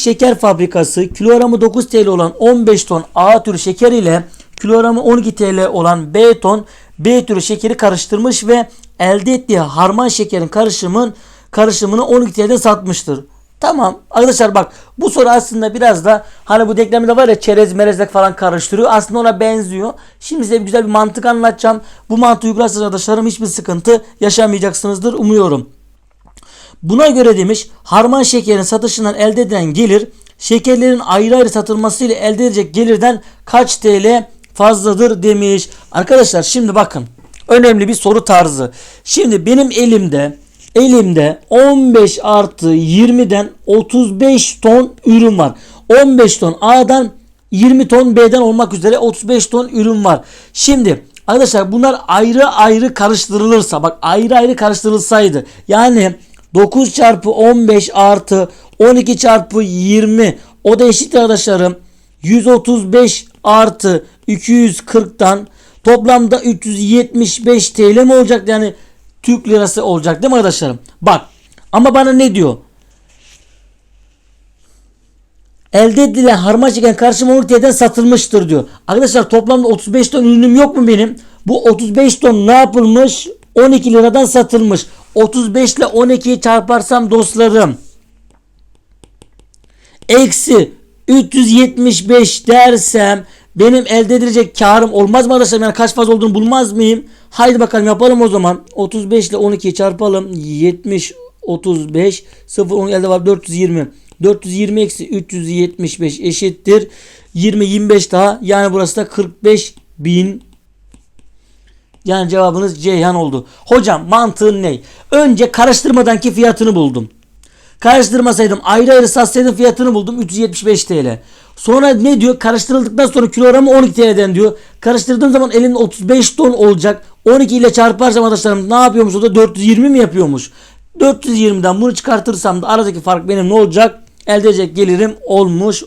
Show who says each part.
Speaker 1: Şeker fabrikası kilogramı 9 TL olan 15 ton A türü şeker ile kilogramı 12 TL olan B ton B türü şekeri karıştırmış ve elde ettiği harman şekerin karışımın karışımını 12 TL'de satmıştır. Tamam arkadaşlar bak bu soru aslında biraz da hani bu denklemde var ya çerez merezlek falan karıştırıyor. Aslında ona benziyor. Şimdi size güzel bir mantık anlatacağım. Bu mantığı uygularsanız arkadaşlarım hiçbir sıkıntı yaşamayacaksınızdır umuyorum. Buna göre demiş harman şekerin satışından elde edilen gelir şekerlerin ayrı ayrı satılmasıyla elde edecek gelirden kaç TL fazladır demiş. Arkadaşlar şimdi bakın önemli bir soru tarzı. Şimdi benim elimde elimde 15 artı 20'den 35 ton ürün var. 15 ton A'dan 20 ton B'den olmak üzere 35 ton ürün var. Şimdi arkadaşlar bunlar ayrı ayrı karıştırılırsa bak ayrı ayrı karıştırılsaydı yani 9 çarpı 15 artı 12 çarpı 20 o da eşit arkadaşlarım 135 artı 240'tan toplamda 375 TL mi olacak yani Türk lirası olacak değil mi arkadaşlarım? Bak ama bana ne diyor? Elde edilen harman şeker karşıma 12 TL'den satılmıştır diyor. Arkadaşlar toplamda 35 ton ürünüm yok mu benim? Bu 35 ton ne yapılmış? 12 liradan satılmış. 35 ile 12'yi çarparsam dostlarım. Eksi 375 dersem benim elde edilecek karım olmaz mı arkadaşlar? Yani kaç fazla olduğunu bulmaz mıyım? Haydi bakalım yapalım o zaman. 35 ile 12'yi çarpalım. 70 35 0 10 elde var 420. 420 eksi 375 eşittir. 20 25 daha yani burası da 45 bin yani cevabınız Ceyhan oldu. Hocam mantığın ne? Önce karıştırmadanki fiyatını buldum. Karıştırmasaydım ayrı ayrı satsaydım fiyatını buldum 375 TL. Sonra ne diyor? Karıştırıldıktan sonra kilogramı 12 TL'den diyor. Karıştırdığım zaman elimde 35 ton olacak. 12 ile çarparsam arkadaşlarım ne yapıyormuş o da 420 mi yapıyormuş? 420'den bunu çıkartırsam da aradaki fark benim ne olacak? Elde edecek gelirim olmuş